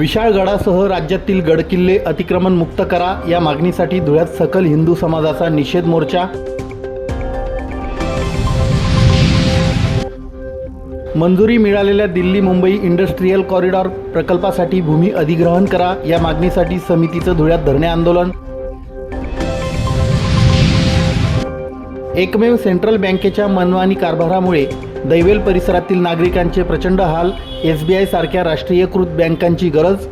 विशाळगडासह राज्यातील गडकिल्ले अतिक्रमण मुक्त करा. या मागणीसाठी धुळ्यात सकल हिंदू समाजाचा निषेध मोर्चा. मंजुरी मिळालेल्या दिल्ली मुंबई इंडस्ट्रीयल कॉरिडॉर प्रकल्पासाठी भूमी अधिग्रहण करा. या मागणीसाठी समितीचं धुळ्यात धरणे आंदोलन. एकमेव सेंट्रल बँकेच्या मनमानी कारभारामुळे दैवेल परिसरातील नागरिकांचे प्रचंड हाल एस बी आय सारख्या राष्ट्रीयकृत बँकांची गरज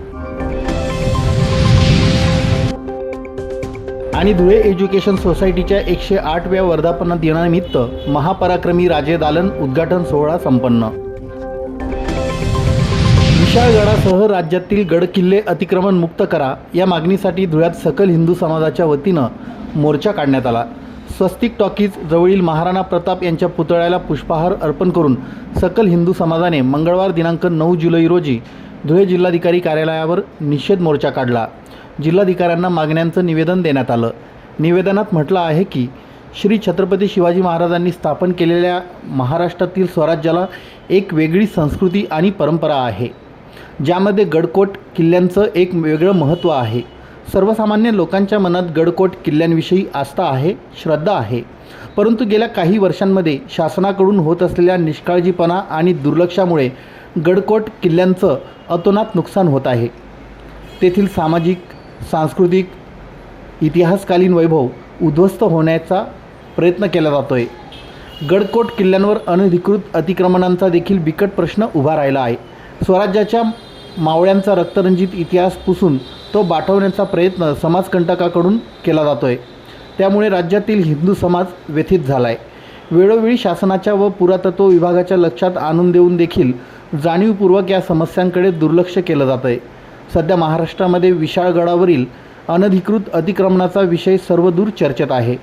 आणि धुळे एज्युकेशन सोसायटीच्या एकशे आठव्या वर्धापन दिनानिमित्त महापराक्रमी राजे दालन उद्घाटन सोहळा संपन्न. विशाळगडासह राज्यातील गडकिल्ले अतिक्रमण मुक्त करा या मागणीसाठी धुळ्यात सकल हिंदू समाजाच्या वतीनं मोर्चा काढण्यात आला. स्वस्तिक टॉकीज जवळील महाराणा प्रताप यांच्या पुतळ्याला पुष्पहार अर्पण करून सकल हिंदू समाजाने मंगळवार दिनांक नऊ जुलै रोजी धुळे जिल्हाधिकारी कार्यालयावर निषेध मोर्चा काढला. जिल्हाधिकाऱ्यांना मागण्यांचं निवेदन देण्यात आलं. निवेदनात म्हटलं आहे की श्री छत्रपती शिवाजी महाराजांनी स्थापन केलेल्या महाराष्ट्रातील स्वराज्याला एक वेगळी संस्कृती आणि परंपरा आहे. ज्यामध्ये गडकोट किल्ल्यांचं एक वेगळं महत्त्व आहे. सर्वसामान्य लोकांच्या मनात गडकोट किल्ल्यांविषयी आस्था आहे श्रद्धा आहे. परंतु गेल्या काही वर्षांमध्ये शासनाकडून होत असलेल्या निष्काळजीपणा आणि दुर्लक्षामुळे गडकोट किल्ल्यांचं अतोनात नुकसान होत आहे. तेथील सामाजिक सांस्कृतिक इतिहासकालीन वैभव उद्ध्वस्त होण्याचा प्रयत्न केला जातो आहे गडकोट किल्ल्यांवर अनधिकृत अतिक्रमणांचा देखील बिकट प्रश्न उभा राहिला आहे. स्वराज्याच्या मावळ्यांचा रक्तरंजित इतिहास पुसून तो बाटवण्याचा प्रयत्न समाजकंटकाकडून केला जातो आहे त्यामुळे राज्यातील हिंदू समाज व्यथित झाला आहे वेळोवेळी शासनाच्या व पुरातत्व विभागाच्या लक्षात आणून देऊन देखील जाणीवपूर्वक या समस्यांकडे दुर्लक्ष केलं जातं आहे सध्या महाराष्ट्रामध्ये विशाळगडावरील अनधिकृत अतिक्रमणाचा विषय सर्वदूर चर्चेत आहे.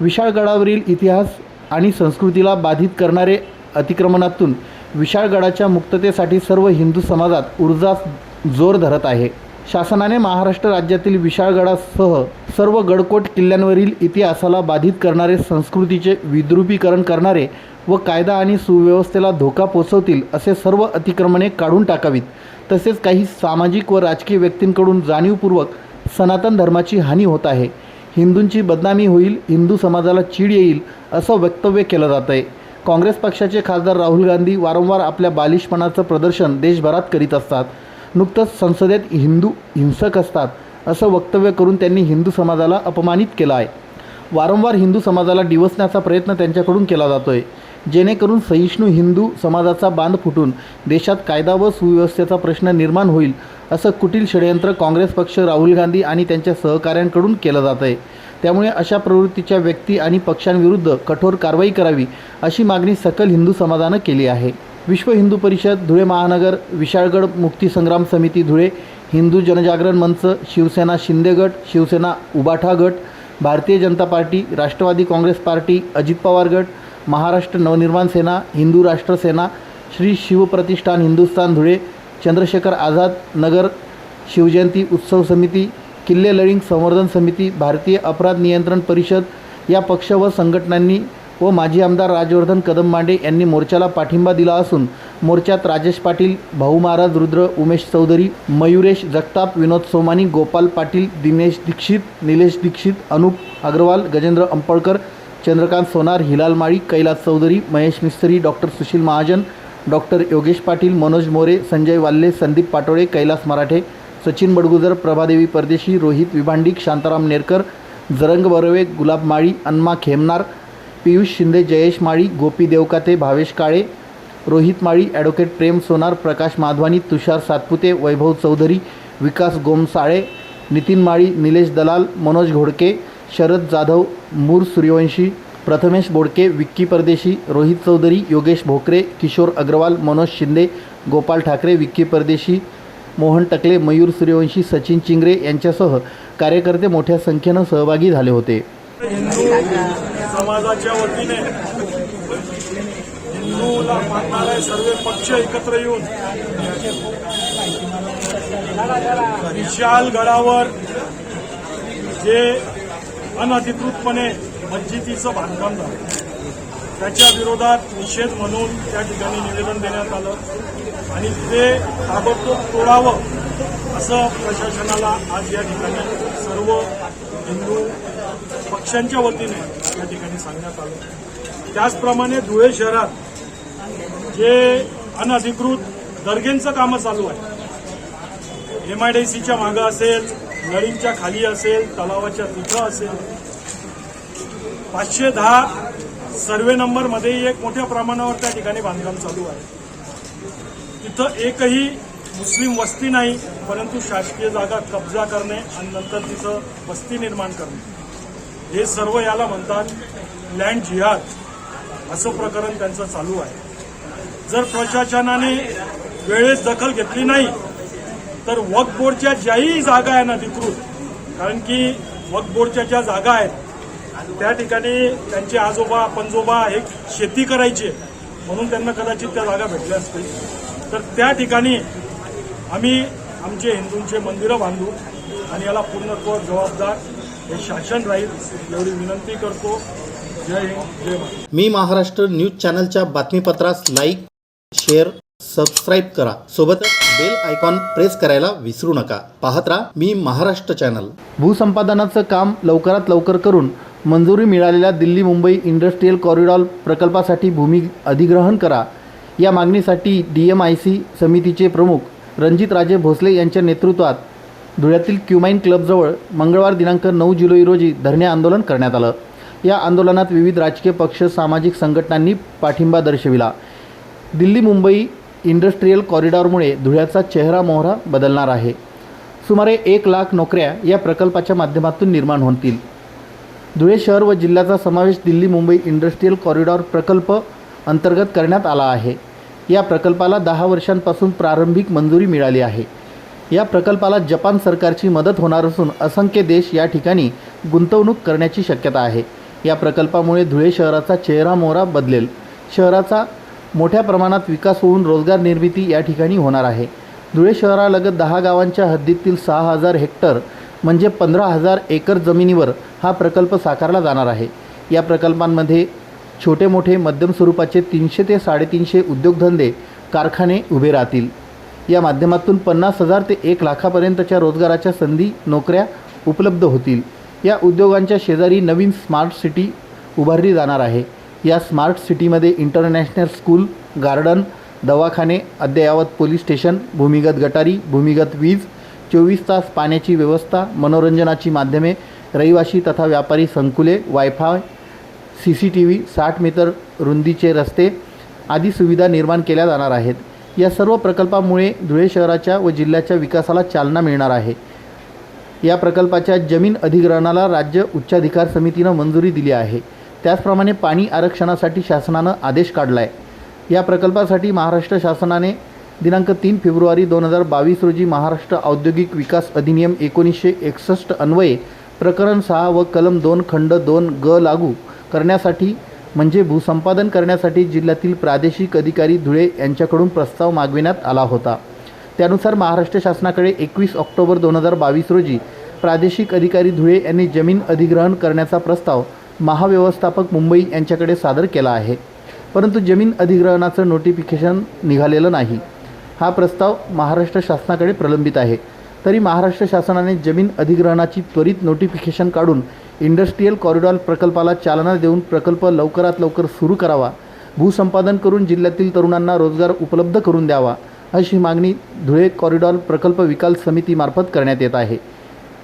विशाळगडावरील इतिहास आणि संस्कृतीला बाधित करणारे अतिक्रमणातून विशाळगडाच्या मुक्ततेसाठी सर्व हिंदू समाजात ऊर्जा जोर धरत आहे. शासनाने महाराष्ट्र राज्यातील विशाळगडासह सर्व गडकोट किल्ल्यांवरील इतिहासाला बाधित करणारे संस्कृतीचे विद्रुपीकरण करणारे व कायदा आणि सुव्यवस्थेला धोका पोचवतील असे सर्व अतिक्रमणे काढून टाकावीत. तसेच काही सामाजिक व राजकीय व्यक्तींकडून जाणीवपूर्वक सनातन धर्माची हानी होत आहे. हिंदूंची बदनामी होईल हिंदू समाजाला चीड येईल असं वक्तव्य केलं जात आहे काँग्रेस पक्षाचे खासदार राहुल गांधी वारंवार आपल्या बालिशपणाचं प्रदर्शन देशभरात करीत असतात. नुकतंच संसदेत हिंदू हिंसक असतात असं वक्तव्य करून त्यांनी हिंदू समाजाला अपमानित केलं आहे. वारंवार हिंदू समाजाला डिवसण्याचा प्रयत्न त्यांच्याकडून केला जातो आहे जेणेकरून सहिष्णू हिंदू समाजाचा बांध फुटून देशात कायदा व सुव्यवस्थेचा प्रश्न निर्माण होईल असं कुटील षडयंत्र काँग्रेस पक्ष राहुल गांधी आणि त्यांच्या सहकाऱ्यांकडून केलं जात आहे त्यामुळे अशा प्रवृत्तीच्या व्यक्ती आणि पक्षांविरुद्ध कठोर कारवाई करावी अशी मागणी सकल हिंदू समाजानं केली आहे. विश्व हिंदू परिषद धुळे महानगर विशाळगड मुक्तीसंग्राम समिती धुळे हिंदू जनजागरण मंच शिवसेना शिंदे गट शिवसेना उबाठा गट Bharatiya Janata party Rashtravadi Congress party Ajit Pawar गट महाराष्ट्र नवनिर्माण सेना हिंदू राष्ट्र सेना श्री शिवप्रतिष्ठान हिंदुस्थान धुळे चंद्रशेखर आझाद नगर शिवजयंती उत्सव समिती किल्ले लळिंग संवर्धन समिती भारतीय अपराध नियंत्रण परिषद या पक्ष व संघटनांनी व माजी आमदार राजवर्धन कदम मांडे यांनी मोर्चाला पाठिंबा दिला असून मोर्चात Rajesh Patil Bhau Maharaj Rudra Umesh Chaudhari Mayuresh Jagtap Vinod Somani Gopal Patil Dinesh Dixit Nilesh Dixit Anup Agarwal Gajendra Ampalkar Chandrakant Sonar Hilal Mali Kailas Chaudhari Mahesh Mistry doctor Sushil Mahajan doctor Yogesh Patil Manoj More Sanjay Walle Sandeep Patole Kailas Marathe Sachin Badgujar Prabhadevi Pardeshi Rohit Vibhandik Shantaram Nerkar Jarang Barve Gulab Mali Anma Khemnar Piyush Shinde Jayesh Mali Gopi Deokate Bhavesh Kale Rohit Mali advocate Prem Sonar Prakash Madhwani Tushar Satpute Vaibhav Chaudhari Vikas Gomsale Nitin Mali Nilesh Dalal Manoj Ghodke Sharad Jadhav Mur Suryavanshi Prathamesh Bodke Vicky Pardeshi Rohit Chaudhari Yogesh Bhokare Kishore Agarwal Manoj Shinde Gopal Thackeray Vicky परदेशी मोहन टकले मयूर सूर्यवंशी सचिन चिंगरे यांच्यासह कार्यकर्ते मोठ्या संख्येनं सहभागी झाले होते. हिंदू समाजाच्या वतीने हिंदूला मानणारे सर्व पक्ष एकत्र येऊन विशाल गडावर जे अनधिकृतपणे मस्जिदीचं बांधकाम झालं त्याच्या विरोधात निषेध म्हणून त्या ठिकाणी निवेदन देण्यात आलं. आणि ते ताबडतोब तोडावं असं प्रशासनाला आज या ठिकाणी सर्व हिंदू पक्षांच्या वतीने या ठिकाणी सांगण्यात आलं. त्याचप्रमाणे धुळे शहरात जे अनधिकृत दर्गेंचं कामं चालू आहे एम आय डी सीच्या मागं असेल नळींच्या खाली असेल तलावाच्या तिथं असेल पाचशे दहा सर्वे नंबरमध्येही एक मोठ्या प्रमाणावर त्या ठिकाणी बांधकाम चालू आहे. तिथं एकही मुस्लिम वस्ती नाही परंतु शासकीय जागा कब्जा करणे आणि नंतर तिथं वस्ती निर्माण करणे. हे सर्व याला म्हणतात लँड जिहाद. असं प्रकरण त्यांचं चालू आहे. जर प्रशासनाने वेळेस दखल घेतली नाही तर वक्फ बोर्डच्या ज्याही जागा आहे ना अधिकृत कारण की वक्फ बोर्डच्या ज्या जागा आहेत त्या ठिकाणी त्यांचे आजोबा पंजोबा हे शेती करायचे म्हणून त्यांना कदाचित त्या जागा भेटल्या असतील. तर त्या ठिकाणी आम्ही आमचे हिंदूंचे मंदिरं बांधू आणि याला पूर्णत्व जबाबदार हे शासन राहील एवढी विनंती करतो. जय हिंद जय भारत. मी महाराष्ट्र न्यूज चॅनलच्या बातमीपत्रास लाईक शेअर सबस्क्राईब करा. सोबतच बेल आयकॉन प्रेस करायला विसरू नका. पाहत राहा मी महाराष्ट्र चॅनल. भूसंपादनाचं काम लवकरात लवकर करून मंजुरी मिळालेल्या दिल्ली मुंबई इंडस्ट्रीयल कॉरिडॉर प्रकल्पासाठी भूमी अधिग्रहण करा. या मागणीसाठी डी एम आय सी समितीचे प्रमुख रणजितराजे भोसले यांच्या नेतृत्वात धुळ्यातील क्युमाइन क्लबजवळ मंगळवार दिनांक नऊ जुलै रोजी धरणे आंदोलन करण्यात आलं. या आंदोलनात विविध राजकीय पक्ष सामाजिक संघटनांनी पाठिंबा दर्शविला. दिल्ली मुंबई इंडस्ट्रीयल कॉरिडॉरमुळे धुळ्याचा चेहरा मोहरा बदलणार आहे. सुमारे एक लाख नोकऱ्या या प्रकल्पाच्या माध्यमातून निर्माण होतील. धुळे शहर व जिल्ह्याचा समावेश दिल्ली मुंबई इंडस्ट्रीयल कॉरिडॉर प्रकल्प अंतर्गत करण्यात आला आहे. या प्रकल्पाला दहा वर्षांपासून प्रारंभिक मंजुरी मिळाली आहे. या प्रकल्पाला जपान सरकारची मदत होणार असून असंख्य देश या ठिकाणी गुंतवणूक करण्याची शक्यता आहे. या प्रकल्पामुळे धुळे शहराचा चेहरा मोहरा बदलेल. शहराचा मोठ्या प्रमाणात विकास होऊन रोजगार निर्मिती या ठिकाणी होणार आहे. धुळे शहरालगत दहा गावांच्या हद्दीतील सहा हजार हेक्टर म्हणजे पंधरा हजार एकर जमिनीवर हा प्रकल्प साकारला जाणार आहे. या प्रकल्पांमध्ये छोटे मोठे मध्यम स्वरूपाचे तीनशे ते साडेतीनशे उद्योगधंदे कारखाने उभे राहतील. या माध्यमातून पन्नास हजार ते एक लाखापर्यंतच्या रोजगाराच्या संधी नोकऱ्या उपलब्ध होतील. या उद्योगांच्या शेजारी नवीन स्मार्ट सिटी उभारली जाणार आहे. या स्मार्ट सिटीमध्ये इंटरनॅशनल स्कूल गार्डन दवाखाने अद्ययावत पोलीस स्टेशन भूमिगत गटारी भूमिगत वीज चोवीस तास पाण्याची व्यवस्था मनोरंजनाची माध्यमे रहिवाशी तथा व्यापारी संकुले wifi C C T V साठ मीटर रुंदीचे रस्ते आदी सुविधा निर्माण केल्या जाणार आहेत. या सर्व प्रकल्पामुळे धुळे शहराच्या व जिल्ह्याच्या विकासाला चालना मिळणार आहे. या प्रकल्पाच्या जमीन अधिग्रहणाला राज्य उच्चाधिकार समितीनं मंजुरी दिली आहे. त्याचप्रमाणे पाणी आरक्षणासाठी शासनानं आदेश काढला आहे या प्रकल्पासाठी महाराष्ट्र शासनाने दिनांक तीन फेब्रुवारी दोन हजार बावीस रोजी महाराष्ट्र औद्योगिक विकास अधिनियम एकोणीसशे एकसष्ट अन्वये प्रकरण सहा व कलम दोन खंड दोन ग लागू करण्यासाठी म्हणजे भूसंपादन करण्यासाठी जिल्ह्यातील प्रादेशिक अधिकारी धुळे यांच्याकडून प्रस्ताव मागविण्यात आला होता. त्यानुसार महाराष्ट्र शासनाकडे एकवीस ऑक्टोबर दोन हजार बावीस रोजी प्रादेशिक अधिकारी धुळे यांनी जमीन अधिग्रहण करण्याचा प्रस्ताव महाव्यवस्थापक मुंबई यांच्याकडे सादर केला आहे. परंतु जमीन अधिग्रहणाचं नोटिफिकेशन निघालेलं नाही. हा प्रस्ताव महाराष्ट्र शासनाकडे प्रलंबित आहे. तरी महाराष्ट्र शासनाने जमीन अधिग्रहणाची त्वरित नोटिफिकेशन काढून इंडस्ट्रीयल कॉरिडॉर प्रकल्पाला चालना देऊन प्रकल्प लवकरात लवकर सुरू करावा. भूसंपादन करून जिल्ह्यातील तरुणांना रोजगार उपलब्ध करून द्यावा अशी मागणी धुळे कॉरिडॉर प्रकल्प विकास समितीमार्फत करण्यात येत आहे.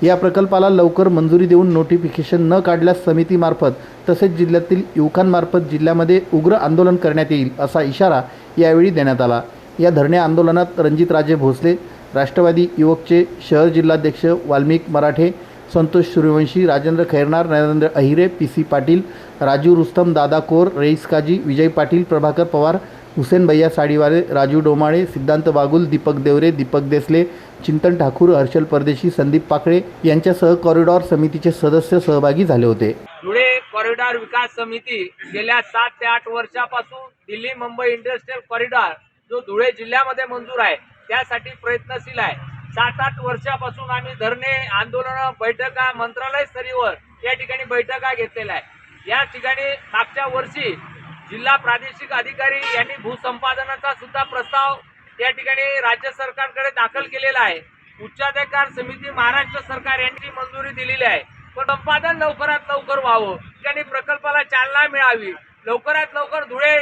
या प्रकल्पाला लवकर मंजुरी देऊन नोटिफिकेशन न काढल्यास समितीमार्फत तसेच जिल्ह्यातील युवकांमार्फत जिल्ह्यामध्ये उग्र आंदोलन करण्यात येईल असा इशारा यावेळी देण्यात आला. या धरणे आंदोलनात रणजितराजे भोसले राष्ट्रवादी युवकचे शहर जिल्हाध्यक्ष Valmik Marathe Santosh Suryavanshi Rajendra Khairnar Narendra Ahire P C Patil Raju Rustam Dada core रईस काजी विजय पाटील प्रभाकर पवार हुसेन भैया साडीवाले राजू डोमाळे सिद्धांत बागुल दीपक देवरे दीपक देसले चिंतन ठाकूर हर्षल परदेशी संदीप पाकळे यांच्यासह कॉरिडॉर समितीचे सदस्य सहभागी झाले होते. धुळे कॉरिडॉर विकास समिती गेल्या सात ते आठ वर्षापासून दिल्ली मुंबई इंडस्ट्रियल कॉरिडॉर जो धुळे जिल्ह्यामध्ये मंजूर आहे त्यासाठी प्रयत्नशील आहे. सात आठ वर्षापासून आम्ही धरणे आंदोलन बैठका मंत्रालय स्तरीवर या ठिकाणी बैठका घेतलेल्या आहे या ठिकाणी मागच्या वर्षी जिल्हा प्रादेशिक अधिकारी यांनी भूसंपादनाचा सुद्धा प्रस्ताव या ठिकाणी राज्य सरकारकडे दाखल केलेला आहे. उच्चाधिकार समिती महाराष्ट्र सरकार यांची मंजुरी दिलेली आहे. पण संपादन लवकरात लवकर व्हावं. ठिकाणी प्रकल्पाला चालना मिळावी. लवकरात लवकर धुळे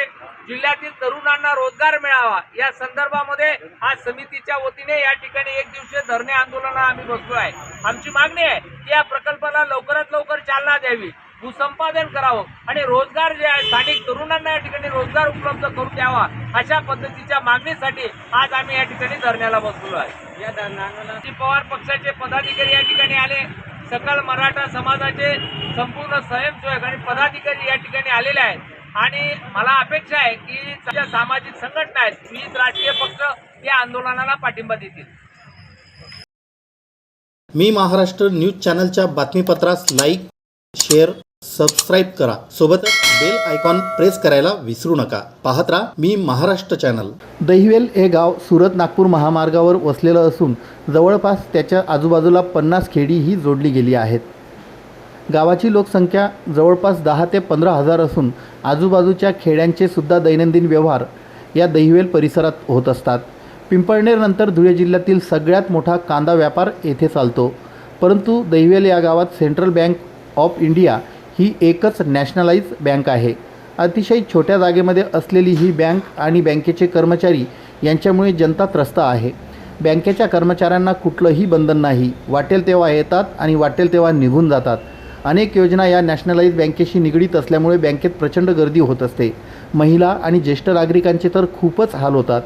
जिल्ह्यातील तरुणांना रोजगार मिळावा. या संदर्भामध्ये आज समितीच्या वतीने या ठिकाणी एक दिवसीय धरणे आंदोलन आम्ही बसलो आहे आमची मागणी आहे की या प्रकल्पाला लवकरात लवकर चालना द्यावी. भूसंपादन करावं आणि रोजगार जे आहे स्थानिक तरुणांना या ठिकाणी रोजगार उपलब्ध करून द्यावा अशा पद्धतीच्या मागणीसाठी आज आम्ही या ठिकाणी धरण्याला बसलो आहे. या धरणाला पवार पक्षाचे पदाधिकारी या ठिकाणी आले. सकल मराठा समाजाचे संपूर्ण स्वयंसेवक आणि पदाधिकारी या ठिकाणी आलेले आहेत. आणि मला अपेक्षा आहे की ज्या सामाजिक संघटना आहेत विविध राजकीय पक्ष या आंदोलनाला पाठिंबा देतील. मी महाराष्ट्र न्यूज चॅनलच्या बातमीपत्रास लाईक शेअर सबस्क्राईब करा. सोबतच बेल आयकॉन प्रेस करायला विसरू नका. पाहत राहा मी महाराष्ट्र चॅनल. दहिवेल हे गाव सुरत नागपूर महामार्गावर वसलेलं असून जवळपास त्याच्या आजूबाजूला पन्नास खेडीही जोडली गेली आहेत. गावाची लोकसंख्या जवळपास दहा ते पंधरा हजार असून आजूबाजूच्या खेड्यांचे सुद्धा दैनंदिन व्यवहार या दहिवेल परिसरात होत असतात. पिंपळनेरनंतर धुळे जिल्ह्यातील सगळ्यात मोठा कांदा व्यापार येथे चालतो. परंतु दहिवेल या गावात सेंट्रल बँक ऑफ इंडिया ही एकच नॅशनलाइज बँक आहे. अतिशय छोट्या जागेमध्ये असलेली ही बँक आणि बँकेचे कर्मचारी यांच्यामुळे जनता त्रस्त आहे. बँकेच्या कर्मचाऱ्यांना कुठलंही बंधन नाही. वाटेल तेव्हा येतात आणि वाटेल तेव्हा निघून जातात. अनेक योजना या नॅशनलाइज बँकेशी निगडीत असल्यामुळे बँकेत प्रचंड गर्दी होत असते. महिला आणि ज्येष्ठ नागरिकांचे तर खूपच हाल होतात.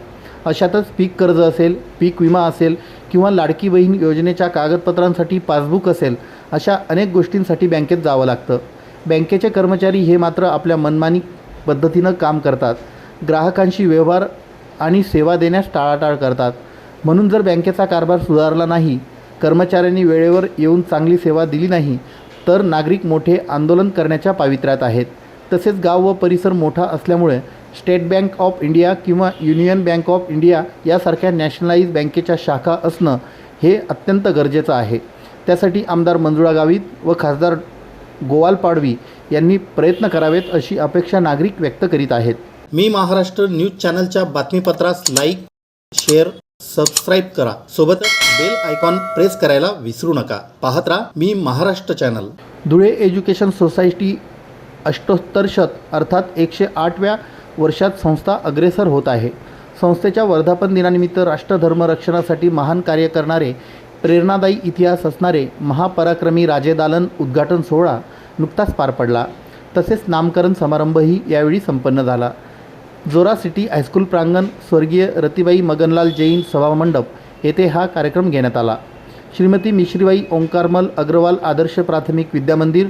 अशातच पीक कर्ज असेल पीक विमा असेल किंवा लाडकी बहीण योजनेच्या कागदपत्रांसाठी पासबुक असेल अशा अनेक गोष्टींसाठी बँकेत जावं लागतं. बँकेचे कर्मचारी हे मात्र आपल्या मनमानी पद्धतीनं काम करतात. ग्राहकांशी व्यवहार आणि सेवा देण्यास टाळाटाळ करतात. म्हणून जर बँकेचा कारभार सुधारला नाही कर्मचाऱ्यांनी वेळेवर येऊन चांगली सेवा दिली नाही तर नागरिक मोठे आंदोलन करण्याच्या पावित्र्यात आहेत. तसेच गाव व परिसर मोठा असल्यामुळे स्टेट बँक ऑफ इंडिया किंवा युनियन बँक ऑफ इंडिया यासारख्या नॅशनलाइज बँकेच्या शाखा असणं हे अत्यंत गरजेचं आहे. त्यासाठी आमदार मंजुळा गावित व खासदार गोवाल पाडवी यांनी प्रयत्न करावेत अशी अपेक्षा नागरिक व्यक्त करीत आहेत. मी महाराष्ट्र न्यूज चॅनलच्या बातमीपत्रास लाईक शेअर सबस्क्राईब करा. सोबतच बेल आयकॉन प्रेस करायला विसरू नका. पाहत राहा मी Maharashtra channel Dhule education society अष्टोत्तरशत अर्थात एकशे आठव्या वर्षात संस्था अग्रेसर होत आहे. संस्थेच्या वर्धापन दिनानिमित्त राष्ट्रधर्म रक्षणासाठी महान कार्य करणारे प्रेरणादायी इतिहास असणारे महापराक्रमी राजे दालन उद्घाटन सोहळा नुकताच पार पडला. तसेच नामकरण समारंभही यावेळी संपन्न झाला. जोरा सिटी हायस्कूल प्रांगण स्वर्गीय रतिबाई मगनलाल जैन सभामंडप येथे हा कार्यक्रम घेण्यात आला. श्रीमती मिश्रीबाई ओंकारमल अग्रवाल आदर्श प्राथमिक विद्यामंदिर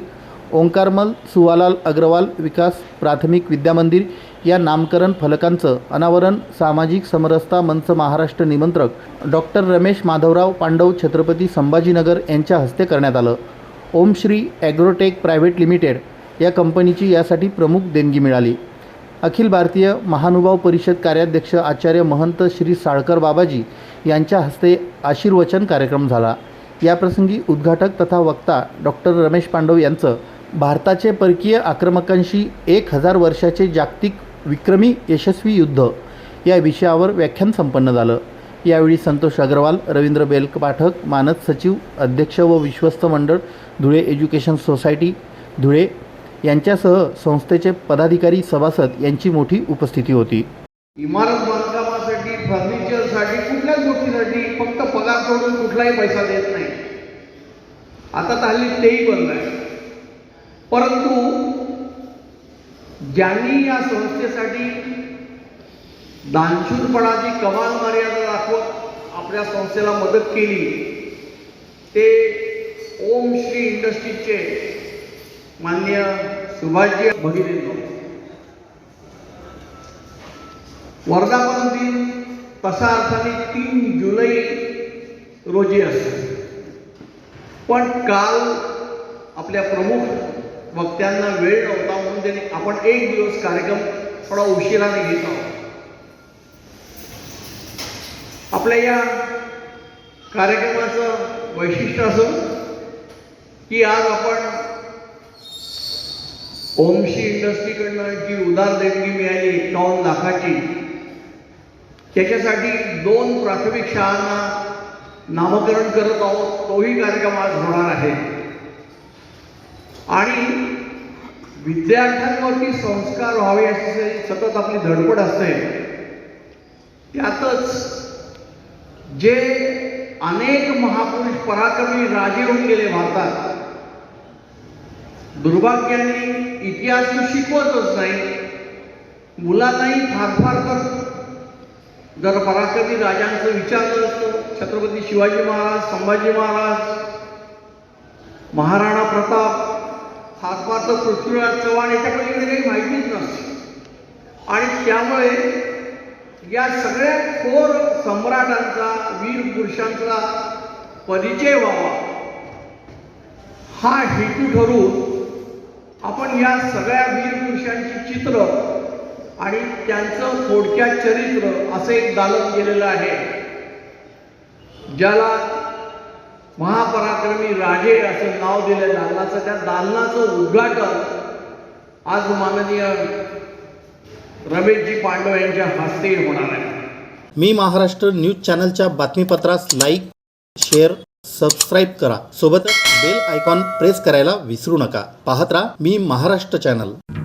ओंकारमल सुवालाल अग्रवाल विकास प्राथमिक विद्यामंदिर या नामकरण फलकांचं अनावरण सामाजिक समरसता मंच महाराष्ट्र निमंत्रक डॉक्टर रमेश माधवराव पांडव छत्रपती संभाजीनगर यांच्या हस्ते करण्यात आलं. Om Shri Agrotech private limited या कंपनीची यासाठी प्रमुख देणगी मिळाली. अखिल भारतीय महानुभाव परिषद कार्याध्यक्ष आचार्य महंत श्री साळकर बाबाजी यांच्या हस्ते आशीर्वचन कार्यक्रम झाला. याप्रसंगी उद्घाटक तथा वक्ता डॉक्टर रमेश पांडव यांचं भारताचे परकीय आक्रमकांशी एक हजार वर्षाचे जागतिक विक्रमी यशस्वी युद्ध या विषयावर व्याख्यान संपन्न झालं. यावेळी संतोष अग्रवाल रवींद्र बेलक पाठक मानद सचिव अध्यक्ष व विश्वस्त मंडळ धुळे एज्युकेशन सोसायटी धुळे यांच्यासह संस्थेचे पदाधिकारी सभासद यांची मोठी उपस्थिती होती. इमारत बांधकामासाठी फर्निचरसाठी कुठल्याच गोष्टीसाठी फक्त पगार सोडून कुठलाही पैसा देत नाही. आता हल्ली तेही बंद आहे. परंतु ज्यांनी या संस्थेसाठी दानशूरपणाची कमाल मर्यादा दाखवत आपल्या संस्थेला मदत केली ते ओम श्री इंडस्ट्रीजचे मान्य सुभाषजी भगिनी वर्धापन दिन तसा अर्थाने तीन जुलै रोजी असतो. पण काल आपल्या प्रमुख वक्त्यांना वेळ नव्हता म्हणून त्यांनी आपण एक दिवस कार्यक्रम थोडा उशिराने घेत आहोत. आपल्या या कार्यक्रमाचं वैशिष्ट्य असं की आज आपण ओमशी इंडस्ट्रीकडनं जी उदार देणगी मिळाली एकावन्न लाखाची त्याच्यासाठी दोन प्राथमिक शाळांना नामकरण करत आहोत. तोही कार्यक्रम आज होणार आहे. आणि विद्यार्थ्यांवरती संस्कार व्हावे अशी सतत आपली धडपड असते त्यातच जे अनेक महापुरुष पराक्रमी राजे होऊन गेले भारतात दुर्भाग्याने इतिहास शिकवतच नाही. मुलांनाही फार फार तर जर पराक्रमी राजांचं विचारलं असतं छत्रपती शिवाजी महाराज संभाजी महाराज महाराणा प्रताप फार फार तर पृथ्वीराज चव्हाण याच्या पलीकडे काही माहितीच नसते. आणि त्यामुळे या सगळ्या थोर सम्राटांचा वीर पुरुषांचा परिचय व्हावा. हा हेतू ठरून आपण या सगळ्या वीर पुरुषांची चित्र आणि त्यांचं थोडक्यात चरित्र असं एक दालन केलेलं आहे. ज्याला महापराक्रमी राजे असं नाव दिलं दालनाचं त्या दालनाचं उद्घाटन आज माननीय रमेशजी पांडव यांच्या हस्ते होणार आहे. मी महाराष्ट्र न्यूज चॅनलच्या बातमीपत्रास लाईक शेअर सबस्क्राईब करा. सोबतच बेल आयकॉन प्रेस करायला विसरू नका. पाहत राहा मी महाराष्ट्र चॅनल.